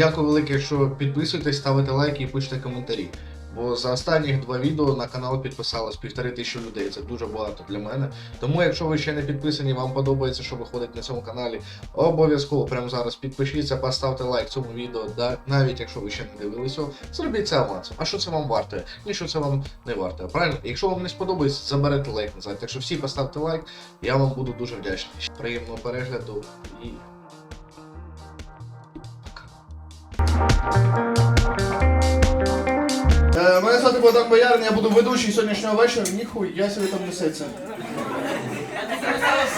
Дякую велике, що підписуєтесь, ставите лайки і пишете коментарі. Бо за останніх два відео на канал підписалось півтори тисячі людей. Це дуже багато для мене. Тому, якщо ви ще не підписані, вам подобається, що виходить на цьому каналі, обов'язково прямо зараз підпишіться, поставте лайк цьому відео, да, навіть якщо ви ще не дивились його, зробіть це авансом. А що це вам вартує? Нічого це вам не вартує. Правильно? Якщо вам не сподобається, заберете лайк назад. Так що всі поставте лайк, я вам буду дуже вдячний. Приємного перегляду і. Е, Мене звати Богдан Боярин, я буду ведучий сьогоднішнього вечора. Ніхуя собі там несеться.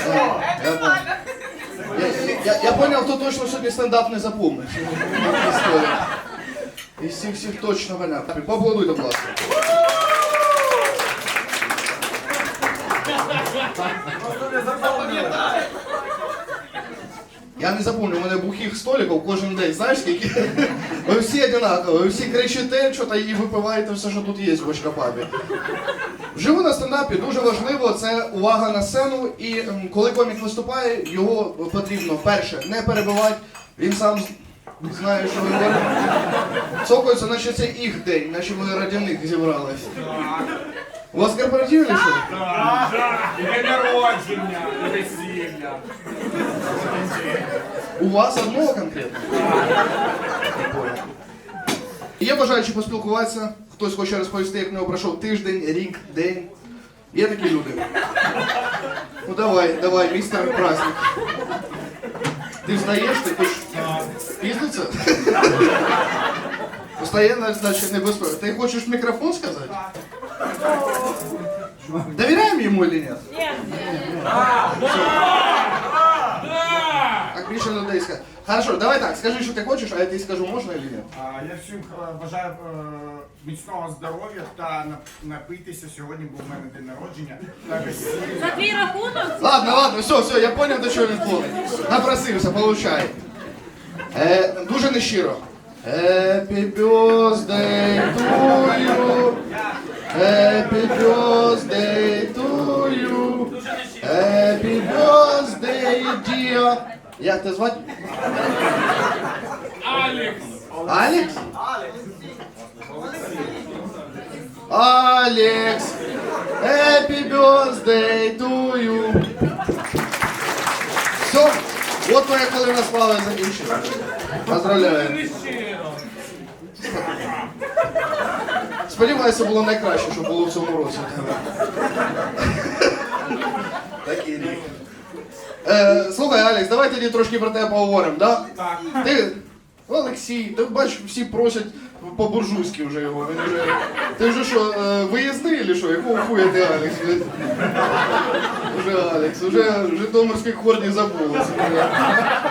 Е, Я, понял. я, я, я поняв, хто точно сьогодні стендап не запомнить. Із всіх всіх точно валяв. Поаплодуйте, будь ласка. Я не запомню, у мене бухих столиків кожен день, знаєш скільки? Ви всі одинакові, ви всі кричите, що-то і випиваєте все, що тут є в Бочкапабі. Живу на стендапі дуже важливо це увага на сцену. І коли комік виступає, його потрібно перше не перебивати. Він сам знає, що говорить. Цокаються, наче це їх день, наче ви раді них зібрались. У вас корпоратив чи що? І день народження, і весілля. У вас одного конкретно? Є бажаючі поспілкуватися, хтось хоче розповісти, як в нього пройшов тиждень, рік, день. Є такі люди. Ну давай, давай, містер праздник. Ти встаєш, ти хочеш пізниться? Встає, значить, не безпечно. Ти хочеш в мікрофон сказати? Довіряємо йому чи ні? Так більше людей скаже. Хорошо, давай так, скажи, що ти хочеш, а я тобі скажу, можна чи ні? А, Я всім е, бажаю е, міцного здоров'я та нап- напитися. Сьогодні був у мене день народження. Та За весілля. твій рахунок? Ладно, ладно, все, все, я понял, до чого він клонить. Напросився, получай. Е, дуже нещиро. Happy birthday to you. Happy birthday to you. Happy birthday, dear. Як тебе звати? Алекс! Алекс? Алекс. Happy birthday to you. Все, от твоя хвилина слави закінчена. Поздравляю. Сподіваюся, було найкраще, що було в цьому році. Такий рік. Е, слухай, Алекс, давай тоді трошки про тебе поговоримо, да? Так. Ти, Олексій, ти бачиш, всі просять по-буржуйськи вже його. Він вже, ти вже що, е, виїзний чи що? Якого хуя ти Алекс? блядь? Уже Алекс, уже Житомирський хорні забулося.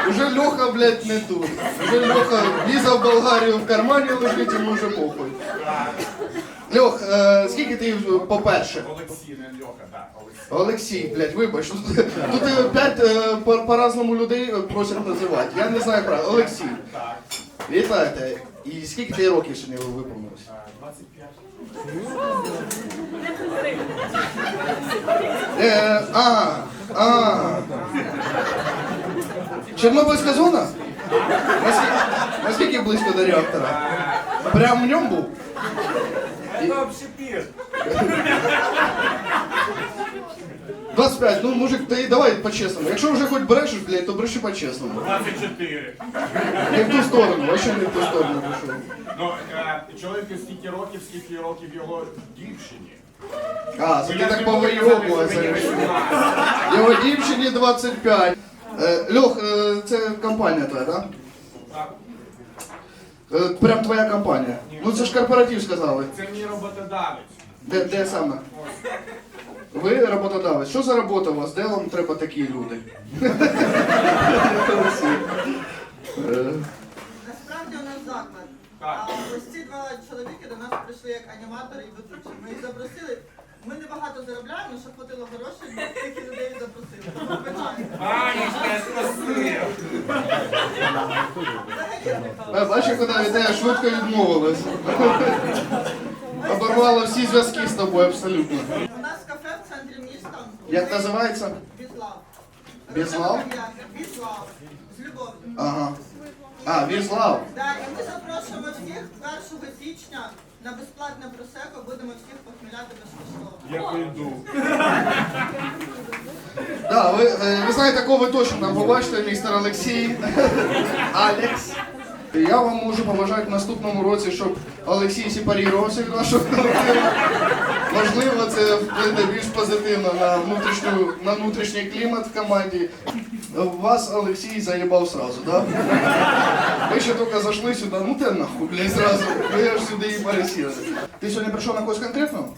Уже, уже Льоха, блядь, не тут. Уже Льоха віза в Болгарію в кармані лежить, йому вже похуй. Льох, е, скільки ти, по-перше? Олексій, не Льоха, так, Олексій. Олексій, блядь, вибач, тут, тут е, п'ять е, по- по-разному людей е, просять називати. Я не знаю правильно. Олексій. Так. Вітайте. І скільки ти років сьогодні виповнилося? Е, 25. Е, а, а. Чорнобильська зона? Наскільки, наскільки близько до реактора? Прямо в ньому був? Це общепіт. 25, ну мужик, ти давай по-чесному. Якщо вже хоч брешеш, блядь, то бреши по-чесному. 24. Не в ту сторону, вообще не в ту сторону пішов. Ну, е, чоловіку стільки років, скільки років його дівчині. А, це Ну, ти так повийовувався. мені 18. Його дівчині 25. Е, Льох, е, це компанія твоя, так? Так. Е, Прям твоя компанія. Ну це ж корпоратив сказали. Це мій роботодавець. Де, де саме? Ви роботодавець. Що за робота у вас? Де вам треба такі люди? Е, Насправді у нас заклад. Так. А ось ці два чоловіки до нас прийшли як аніматори і ведучі. Ми їх запросили. Ми небагато заробляємо, щоб хватило грошей, ми тільки людей запросили. Звичайно. Спасибо. е, Бачиш, куди ідея швидко відмовилась. Оборвала всі зв'язки з тобою абсолютно. У нас кафе в центрі міста. Як називається? Біслав. Біслав? Біслав. З любов'ю. Ага. А, Віслав. Так, і ми запрошуємо всіх 1 січня на безплатне просеко, будемо всіх похміляти безкоштовно. Я пойду. Да, ви, е, ви знаєте, кого ви точно там побачите, містер Олексій. Алекс. Я вам можу побажати в наступному році, щоб Олексій сепарувався від вашого колективу. Можливо, це вплине більш позитивно на, внутрішню, на внутрішній клімат в команді. Вас Олексій заїбав сразу, да? Ви ще тільки зайшли сюди, ну те нахуй, блядь, зразу. Ви ж сюди і пересіли. Ти сьогодні прийшов на когось конкретного?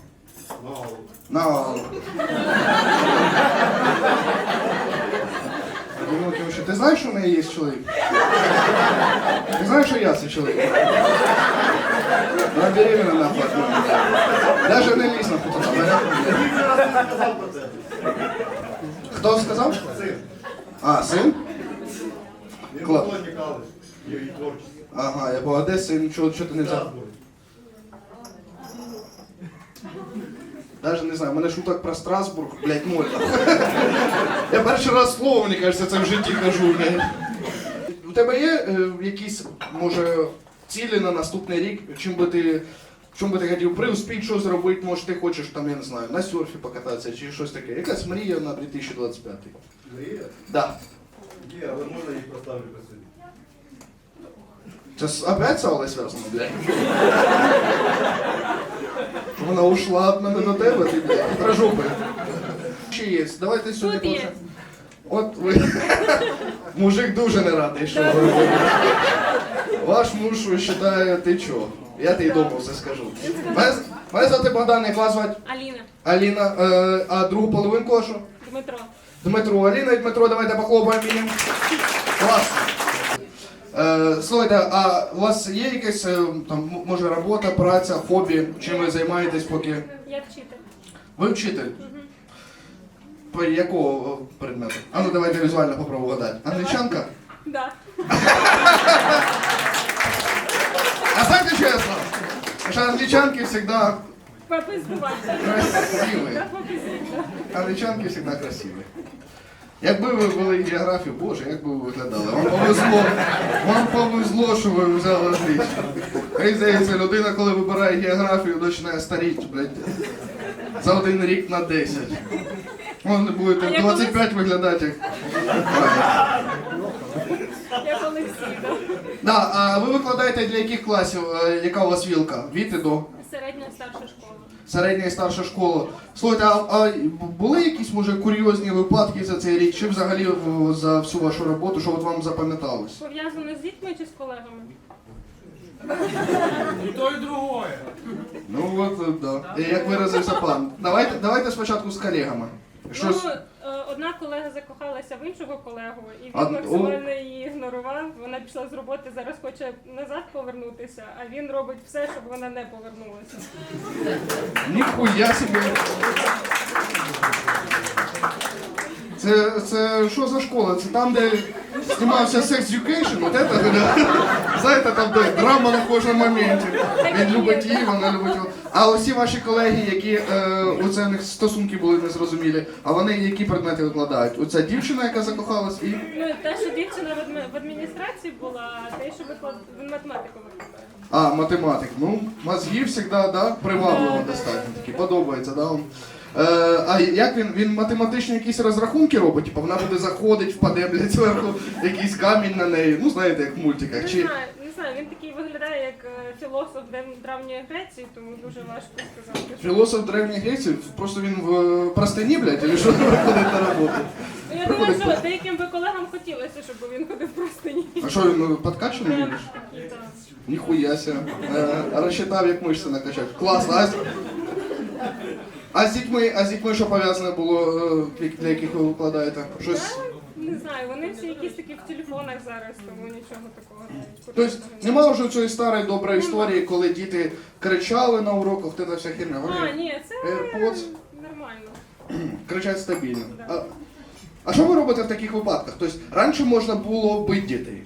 На Ну, Тимоше, ти знаєш, що в неї є чоловік? Ти знаєш, що я цей чоловік? Вона беременна нахуй. мене. Не лізь на фото. Хто сказав? Син. А, син? Клас. Ага, я був Одеси, нічого, чого ти не взяв? Даже не знаю, у мене шуток про Страсбург, блядь, ноль. Я перший раз слово, мені кажеться, це в житті кажу. У тебе є е, якісь, може, цілі на наступний рік? Чим би ти. В чому би ти хотів преуспіти, що зробити, може ти хочеш там, я не знаю, на серфі покататися чи щось таке. Якась мрія на 2025. Мрія? Да. Ні, але можна їх поставлю при собі. Це опять з Аллой зв'язано, блядь? Що Вона ушла від мене до тебе, ти, блядь, хитрожопий. Ще є, давайте сьогодні Тут є. От ви. Мужик дуже не радий, що ви. Ваш муж вважає, ти чо? Я тобі дома все скажу. Мене, мене звати Богдан, як вас звати? Аліна, Аліна, е, а другу половинку вашу? Дмитро. Дмитро, Аліна і Дмитро, давайте похлопаємо їм. Класно. Е, слухайте, а у вас є якась е, там, може робота, праця, хобі, чим ви займаєтесь поки? Я вчитель. Ви вчитель? По якого е, предмету? А ну давайте візуально попробуємо вгадати. Англічанка? Да. А знаєте чесно? Що англічанки завжди красиві. Англічанки завжди красиві. Якби ви вели географію, боже, як би ви виглядали? Вам повезло, вам повезло, що ви взяли англійську. Мені здається, людина, коли вибирає географію, починає старіти, блядь, за один рік на 10. Вони будете А в 25 виглядати як. Як Олексій, да. Да, а ви викладаєте для яких класів, е, яка у вас вілка? Від і до? Середня і старша школа. Слухайте, а, а були якісь може курйозні випадки за цей рік, чи взагалі за всю вашу роботу, що от вам запам'яталось? Пов'язано з дітьми чи з колегами? І то, і другое. Ну от е, да. Як виразився пан. Давайте, давайте спочатку з колегами. Щось. Ну, е, одна колега закохалася в іншого колегу, і він А, максимально її ігнорував. Вона пішла з роботи, зараз хоче назад повернутися, а він робить все, щоб вона не повернулася. Ніхуя собі. Це, це що за школа? Це там, де знімався Sex Education? От да? Знаєте, там де драма на кожному моменті. Він любить її, вона любить його. А усі ваші колеги, які е, у них стосунки були незрозумілі, а вони які предмети викладають? Оця дівчина, яка закохалась, і. Ну, те, що дівчина в адми- в адміністрації була, а те, що виклад... він математику викладає. А, математик. Ну, мозги завжди, да, привабливо достатньо. Такі подобається, да. вам? Е, а як він, він математичні якісь розрахунки робить? Типу вона буде заходить, впаде, блядь, зверху якийсь камінь на неї. Ну, знаєте, як в мультиках. Не Чи... знаю, не знаю, він такий виглядає як е, філософ древ- давньої Греції, тому дуже важко сказати. що- Філософ древніх греців, просто він в е, простині, блядь, чи що виходить на роботу? Ну, Я думаю, що деяким би колегам хотілося, щоб він ходив просто ні. А що він подкачаний? Прям більш? такі, так. Ніхуя ся. Е, розчитав, як мишці накачати. Класно. А а з дітьми, а з дітьми що пов'язане було, е, для яких ви викладаєте? Щось. Не знаю, вони всі якісь такі в телефонах зараз, тому нічого такого не Тобто немає вже цієї старої доброї історії, коли діти кричали на уроках, ти та вся херня. А, ні, це AirPods. нормально. кричать стабільно. А, а що ви робите в таких випадках? Тобто раніше можна було бити дітей.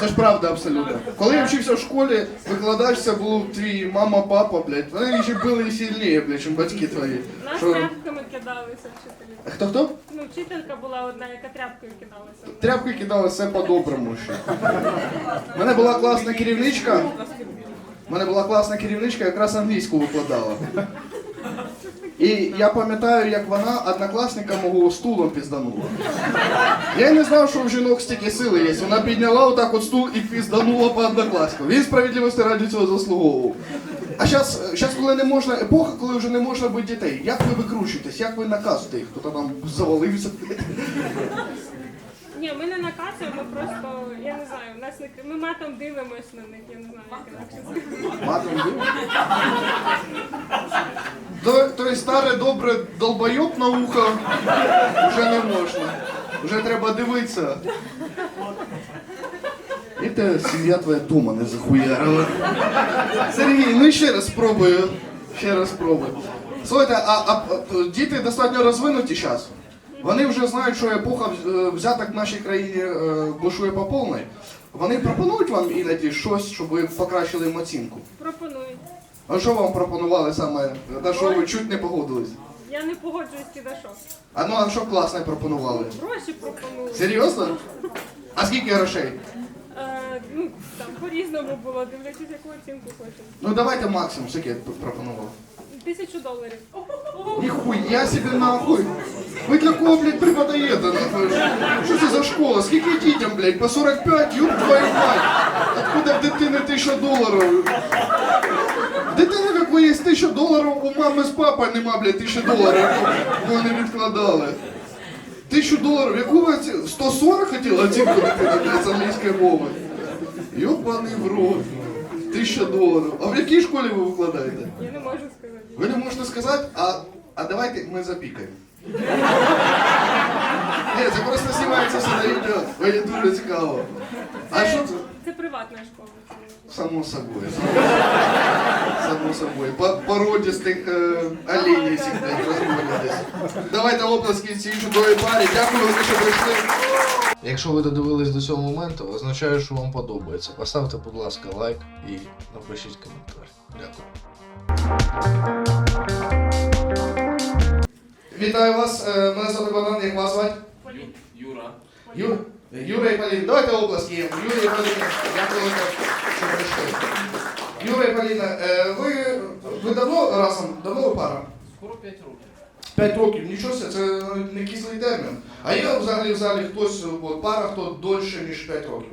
Це ж правда абсолютно. Коли я вчився в школі, викладач це був твій мама, папа, блядь. Вони ще били сильніше, блядь, ніж батьки твої. Нас Що- тряпками кидалися вчителі. Хто хто? ну, вчителька була одна, яка тряпкою кидалася. Тряпки кидали все по-доброму ще. У мене була класна керівничка. У мене була класна керівничка, якраз англійську викладала. І я пам'ятаю, як вона однокласника мого стулом пізданула. Я не знав, що в жінок стільки сили є. Вона підняла отак от стул і пізданула по однокласнику. Він справедливості раді цього заслуговував. А зараз, коли не можна, епоха, коли вже не можна бути дітей, як ви викручуєтесь, як ви наказуєте їх? Хто там завалився? Ні, ми не наказуємо, просто, я не знаю, в нас не ми матом дивимось на них, я не знаю, як інакше. Матом бив? То, старе добре долбойоб на ухо вже не можна. Вже треба дивитися. І те сім'я твоя дома не захуярила. Сергій, ну ще раз спробую. Ще раз спробую. Слухайте, а, а діти достатньо розвинуті зараз. Вони вже знають, що епоха е, взяток в нашій країні е, бушує по повній. Вони пропонують вам іноді щось, щоб ви покращили їм оцінку. Пропонують. А що вам пропонували саме? На що ви чуть не погодились? Я не погоджуюсь ні на що. А ну а що класне пропонували? Гроші пропонують. Серйозно? А скільки грошей? Е, ну, там по-різному було, дивлячись, яку оцінку хочемо. Ну давайте максимум, скільки пропонували. Тисячу доларів. Ніхуя себе нахуй! Ви для кого, блядь, преподаєте? Що це за школа? Скільки дітям, блядь? По 45? Юб твою мать! Откуда в дитини тисяча доларів? Дитини, як ви є тисяча доларів, у мами з папою нема, блядь, тисячі доларів, яку вони відкладали. Тисячу доларів, яку ви оці- 140 хотіли оцінку дитина, блядь, з англійської мови? Йобаний в рот. Тисяча доларів. А в якій школі ви викладаєте? Я не можу сказати. Ви не можете сказати, а, а давайте ми запікаємо. Ні, це просто знімається все на відео, мені дуже цікаво. А що це? Це приватна школа. Само собою. Само собою. По породістих е, оленей всіх блядь. Давайте оплески цій чудовій парі. Дякую вам, що прийшли. Якщо ви додивились до цього моменту, означає, що вам подобається. Поставте, будь ласка, лайк і напишіть коментар. Дякую. Вітаю вас. е, Мене звати Богдан, як вас звати? Юра. Ю... Юра і Поліна. Давайте оплески їм. Юра і Поліна. Дякую, що прийшли. Юра і Поліна, е, ви, ви давно разом? Давно ви пара? Скоро 5 років. П'ять років, нічого себе, це навіть не кислий термін. А є взагалі в залі хтось, от, пара, хто дольше, ніж 5 років.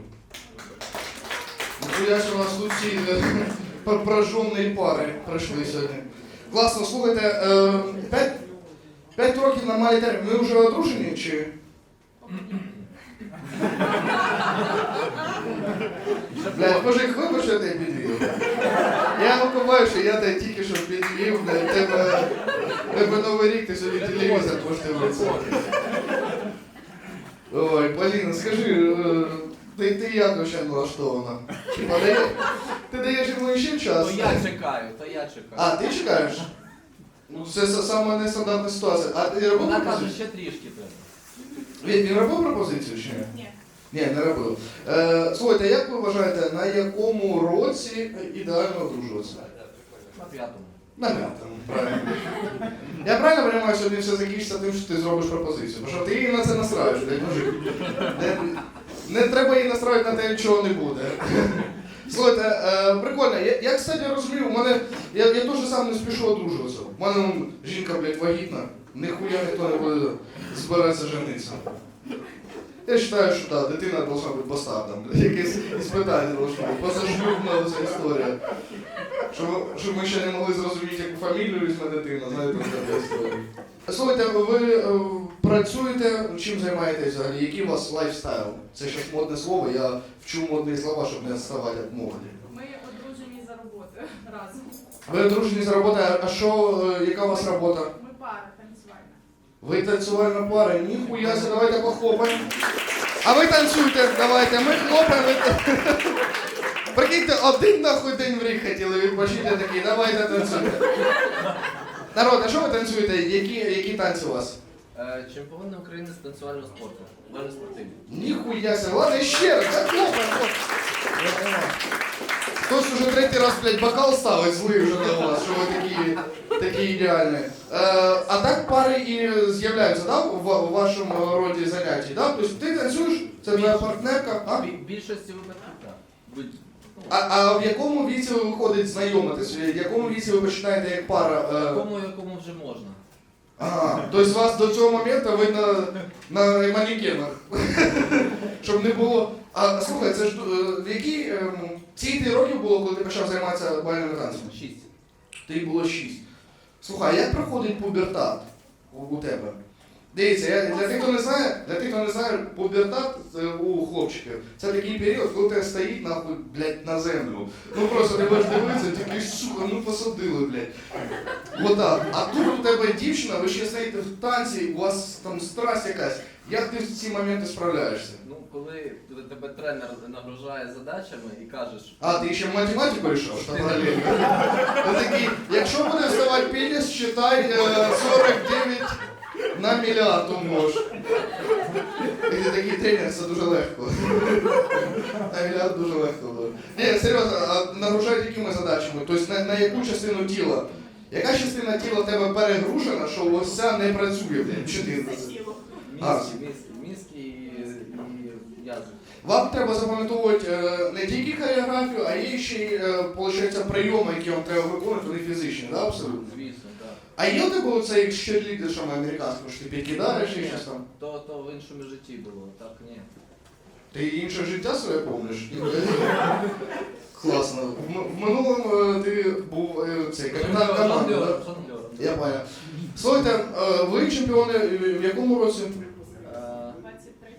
Ну, я ж у нас тут всі е, прожжені пари прийшли сьогодні. Класно, слухайте, е, 5, 5 років нормальний термін. Ми вже одружені чи? Блядь, мужик, вибач, що я тебе підвів. Я викупаю, що я тебе тільки що підвів, блядь, тебе, тебе новий рік, ти собі телевізор дивитися. Ой, Поліна, скажи, е, ти, ти як вообще налаштована? Чи подає, ти даєш йому ще час? То я чекаю, то я чекаю. А, ти чекаєш? Ну, це са- саме нестандартна ситуація. А ти робив Вона каже, пропозицію? ще трішки треба. Він, він робив пропозицію чи ні? Ні. Ні, не робив. Е, слухайте, як ви вважаєте, на якому році ідеально одружуватися? На п'ятому. На п'ятому, правильно. Я правильно розумію, що не все закінчиться тим, що ти зробиш пропозицію. Бо що ти її на це настраюєш, блядь, мужик. Не, не треба її настраювати на те, чого не буде. Слухайте, е, прикольно, я, я, кстати, розумію, у мене, я, я теж сам не спішу одружуватися. У мене вон, жінка, блядь, вагітна, ніхуя ніхто не буде збиратися женитися. Я вважаю, що да, дитина должна бути постартом. Якесь іспитання должно бути. Позашлюбна ця історія. Щоб, щоб ми ще не могли зрозуміти, яку фамілію візьме дитина, знаєте, така історія. Слухайте, ви е, працюєте, чим займаєтесь взагалі? Який у вас лайфстайл? Це щось модне слово, я вчу модні слова, щоб не відставати від моди. Ми одружені за роботою разом. Ви одружені з роботи, а що, е, яка у вас робота? Ми пара танцювальна. Ви танцювальна пара, ніхуя себе, давайте похлопаємо. А ви танцюйте, давайте, ми хлопаємо. ви та- Прикиньте, один нахуй день в рік хотіли відпочити такий, давайте танцюйте. Народ, а що ви танцюєте? Які, які танці у вас? Е, Чемпіони України з танцювального спорту. Вельми спортивні. Ніхуя себе. Ладно, ще раз. Так, ну, Хтось уже третій раз, блядь, бокал ставить злий вже на вас, що ви такі, такі ідеальні. Е, а так пари і з'являються, да, в, в вашому роді занятій, да? Тобто ти танцюєш, це твоя партнерка, а? Бі- Більшості випадків так. Будь- ну, А, а в якому віці ви виходить знайомитись? В якому віці ви починаєте як пара? е, Якому якому вже можна. Ага, тобто вас до цього моменту ви на, на манекенах. Щоб не було. А слухай, це ж е, в які ем, ці ти років було, коли ти почав займатися бальними танцями? Шість. Ти було 6. Слухай, а як проходить пубертат у, у тебе? Дивіться, я, для тих, хто не знає, для тих, хто не знає, пубертат е, у хлопчиків. Це такий період, коли тебе стоїть нахуй, блядь, на землю. Ну просто ти будеш дивитися, такий, сука, ну посадили, блядь. Отак. А тут у тебе дівчина, ви ще стоїте в танці, у вас там страсть якась. Як ти в ці моменти справляєшся? Ну, коли тебе тренер нагружає задачами і кажеш, А, ти ще в математику рішав? Що паралельно? Ти такий, якщо буде вставати пеніс, читай е, 49 на мільярд умнож. І ти такий тренер, це дуже легко. На мільярд дуже легко було. Ні, серйозно, а нагружають якими задачами? Тобто на, на яку частину тіла? Яка частина тіла в тебе перегружена, що ось ця не працює, блядь? Чи ти? А. мізки, і, язик. Вам треба запам'ятовувати е, не тільки хореографію, а є ще й, е, виходить, прийоми, які вам треба виконувати, вони фізичні, да, абсолютно? Звісно, так. А є тебе оце як з черлідершами американською, що ти підкидаєш і щось там? То, то в іншому житті було, так ні. Ти інше життя своє помниш? Класно. В, м- в минулому е, ти був е, цей капітан команди. Да? жонглер. Я понял. Слухайте, е, ви чемпіони е, в якому році? Е,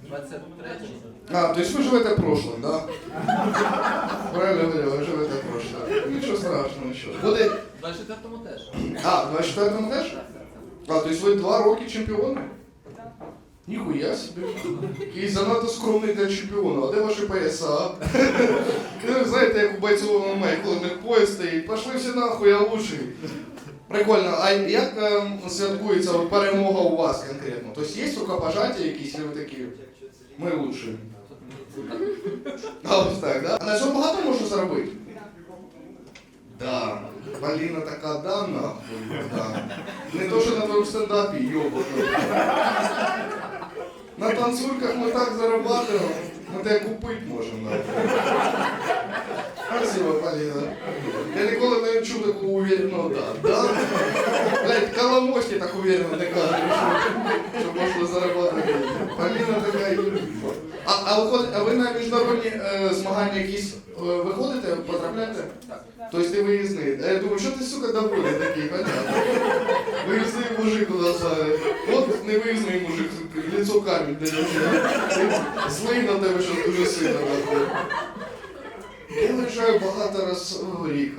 23 А, то есть ви живете прошлым, да? Правильно говорю, ви живете прошлым. Нічого страшного, нічого. Буде. В 24-му теж. А, в 24-му теж? А, то есть ви два роки чемпіони? Ніхуя собі. Який занадто скромний для чемпіона. А де ваші пояса? Ви знаєте, як у бойців ММА, коли них пояс всі нахуй, я лучший. Прикольно. А як ем, святкується перемога у вас конкретно? Тобто є рукопожаття якісь, і ви такі, ми лучші. А ось так, да? На цьому багато можна заробити? Да. Поліна така да, нахуй, да. Не то, що на твоєму стендапі, йобано. На танцульках ми так зарабатываем, ми тебе купити можемо. Спасибо, Поліна. Я ніколи не чув такого увереного да. Да? Блять, Коломойський так уверенно не каже, що, що можна заробляти. Поліна така і... А, а, виходить, а ви на міжнародні е, змагання якісь е, виходите, потрапляєте? Так. Тобто ти виїзний. А я думаю, що ти, сука, доволі такий, понятно. Виїзний мужик у нас. е, От не виїзний мужик, лицо камінь нього. Злий на тебе щось дуже сильно нахуй. Я виїжджаю багато раз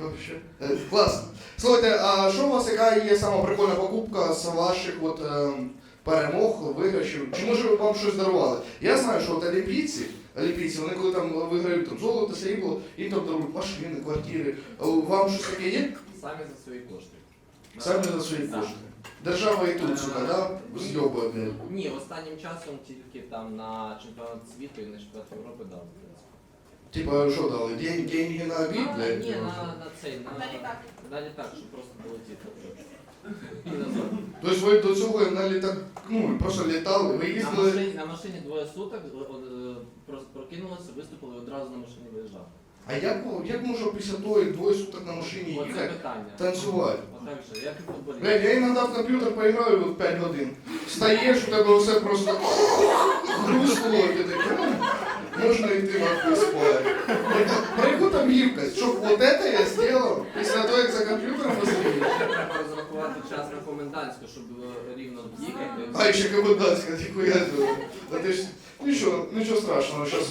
вообще. Е, Класно. Слухайте, а що у вас яка є сама прикольна покупка з ваших от, ем, перемог, виграшів? Чи може вам щось дарували? Я знаю, що от олімпійці, олімпійці, вони коли там виграють там, золото, срібло, їм там дарують машини, квартири. А Вам щось таке є? Самі за свої кошти. Самі за свої кошти. Держава і тут, сука, да? Зйобує. Ні, останнім часом тільки там на чемпіонат світу і на чемпіонат Європи дали. в принципі. Типа, що дали? День, деньги на обід, блядь? Ні, на, на цей, на, На літак. на літак, щоб просто долетіти. І назад. Тобто ви до цього на літак, ну, просто літали, ви На їздили. машині, на машині двоє суток, о- о- просто прокинулися, виступили і одразу на машині виїжджали. А як, як можна після того, як двоє суток на машині їхати, танцювати? Отак же, як і в. Блядь, я іноді в комп'ютер поіграю от 5 годин. Встаєш, у тебе все просто і ти такий, ну, можна йти нахуй спати. Про яку там гибкость? Щоб от це я зробив після того, як за комп'ютером посидів. Треба розрахувати час на комендантську, щоб е, рівно їхати. А ще комендантська, ніхуя себе. Та ти ж нічого, нічого страшного, зараз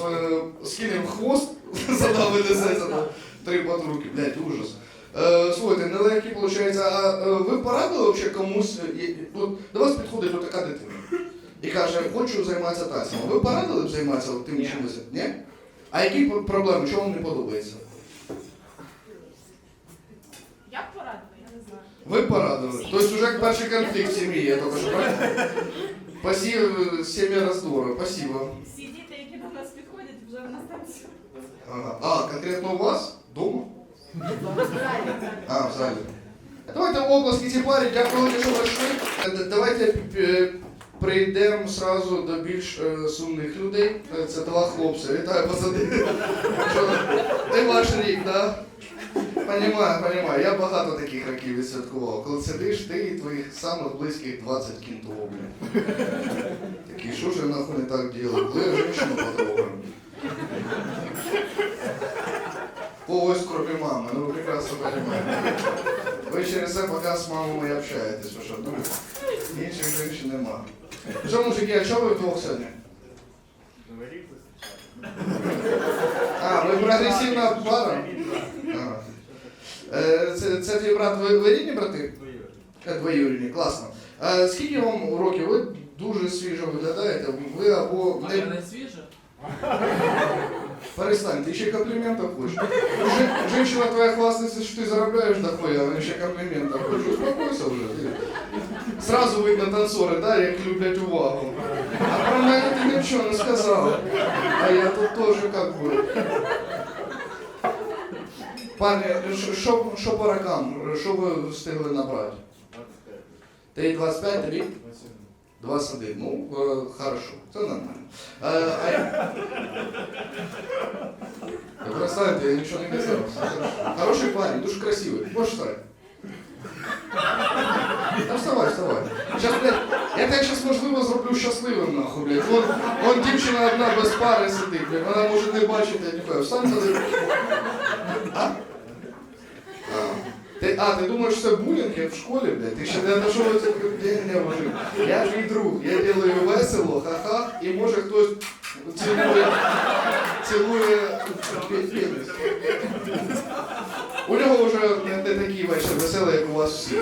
скинемо хвост, задав несеться на три патруки, блядь, ужас. Е, слухайте, нелегкі виходить, а е, ви порадили взагалі комусь, е, от, до вас підходить от така дитина і каже, хочу займатися танцями. Ви порадили б займатися от тим Ні. чимось? Ні? А які проблеми, що вам не подобається? Як порадили, я не знаю. Ви порадували. Тобто вже перший конфлікт в сім'ї, я тільки що правильно? Спасибо, сім'я роздору, спасибо. Всі діти, які до нас підходять, вже в нас. Ага. А, конкретно у вас? Дома? А, в залі. Давайте оплески цій парі, дякую, що прийшли. Давайте е, прийдемо сразу до більш е, сумних людей. Це два хлопці. Вітаю, пацани. Що, Ти ваш рік, да? Понімаю, понімаю. Я багато таких років відсвяткував. Коли сидиш, ти і твоїх самих близьких 20 кінтов, блін. Такі, що ж я нахуй не так делаю? Коли я женщину потрогаю? Когось, кроме мамы, ну вы прекрасно понимаете. Ви через це поки з мамою і общаєтесь, ви що думаєте? Інших женщин нема. Що, мужики, а що ви вдвох сьогодні? А, ви прогресивна пара? Е, Це, це твій брат, ви, ви рідні брати? Е, Двоюрідні, класно. Е, скільки вам років? Ви дуже свіжо виглядаєте. Ви або А я не не свіжа? Перестань, ты еще комплиментов хочешь. Жен- женщина твоя хвастается, что ты заробляешь дохуя, она еще комплиментов хочешь. Успокойся уже. ты. Сразу видно танцоры, да, як люблять увагу. А про мене ти нічого не сказав. А я тут тоже как бы. Пане, що- що, по рокам? Що ви встигли набрати? Ти 25, тобі? 21. Ну, е, хорошо, це нормально. Е, я- ничего не казав. Хороший парень, дуже красивый. Можешь встать? Да вставай, вставай. Сейчас, блядь, я тебе сейчас, можливо, зроблю щасливим, нахуй, блядь. Вон, вон дівчина одна без пари сидить, блядь. Вона може не бачити, я не знаю. Встань, сади. А? А. Ти, а, ти думаєш, це булінг, як в школі, блядь? Ти ще не дошов до цього, мужик. Я твій друг, я делаю весело, ха-ха, і може хтось цілує, цілує У нього вже не, не такий вечір веселий, як у вас всі.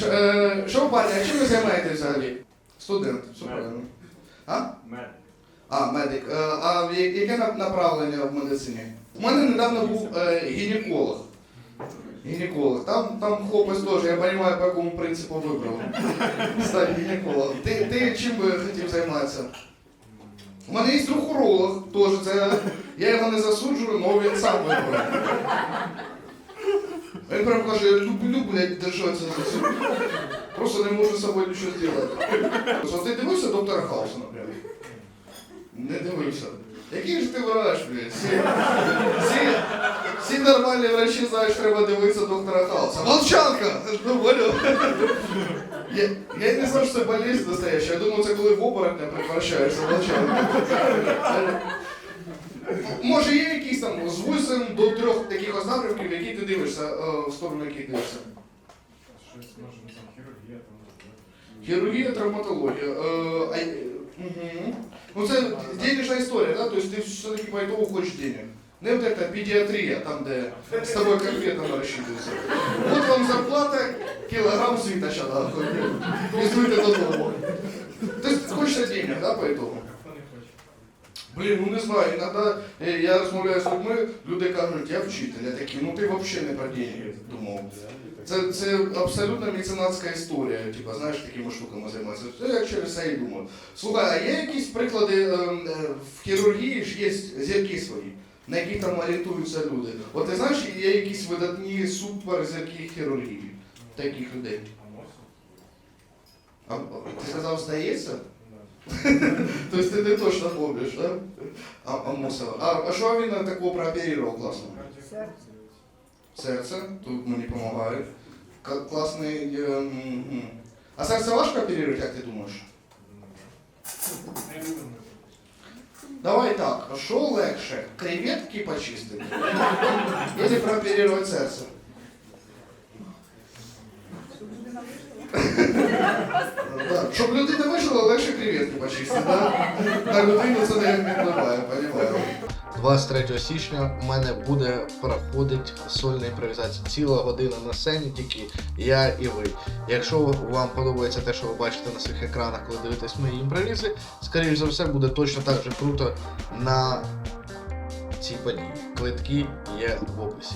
Ш- е, Що, пані, а чим ви займаєтесь взагалі? Студент, все правильно. А? А, медик. Е, А яке направлення в медицині? У мене недавно був е, гінеколог. Гінеколог. Там, там хлопець теж, я розумію, по якому принципу вибрав. Стати гінекологом. Ти, ти чим би хотів займатися? У мене є друхоролог теж це. Я його не засуджую, але він сам вибрав. Він прям каже, я люблю, блядь, держатися за це. Просто не можу з собою нічого зробити. Ти дивився доктора Хауса, наприклад? Не дивився. Який ж ти врач, блядь? Всі, всі, всі нормальні врачі знають, що треба дивитися доктора Хауса. Волчанка! Ну, понял? Я, я не знав, що це болезнь настояща. Я думав, це коли в оборотня превращаєшся в волчанку. Може є якісь там з 8 до 3 таких ось напрямків, які ти дивишся, е, в сторону яких дивишся? Хірургія, травматологія. Е, а, мгм. Ну це денежна історія, да? Тобто ти все-таки по итогу хочеш денег. Не вот это педиатрия, там, де з тобою конкретно розчитуються. От вам зарплата, кілограм світа ще звити додому. Тобто хочеться денег, да, по итогу? Блін, ну не знаю, іноді е, я розмовляю з людьми, люди кажуть, я вчитель, я такий, ну ти взагалі не про деньги думав. Це, це абсолютно меценатська історія, типу, знаєш, такими штуками займатися. Це я через це і думаю. Слухай, а є якісь приклади ем, е, в хірургії ж є зірки свої, на яких там орієнтуються люди. От ти знаєш, є якісь видатні суперзірки хірургії таких людей. А, ти сказав, здається? Тобто ти не точно помниш, да? А, Амосова. А, а що він такого прооперував класно? Серце, тут мені допомагають. К- Класний. е, м, м. А серце важко оперувати, як ти думаєш? Давай так, а що легше? Креветки почистити? Или прооперувати серце? Да. Щоб людина вижила, легше креветки почистити, да? На людину це не впливає, розумію. 23 січня у мене буде проходить сольна імпровізація. Ціла година на сцені, тільки я і ви. Якщо вам подобається те, що ви бачите на своїх екранах, коли дивитесь мої імпровізи, скоріш за все буде точно так же круто на цій події. Квитки є в описі.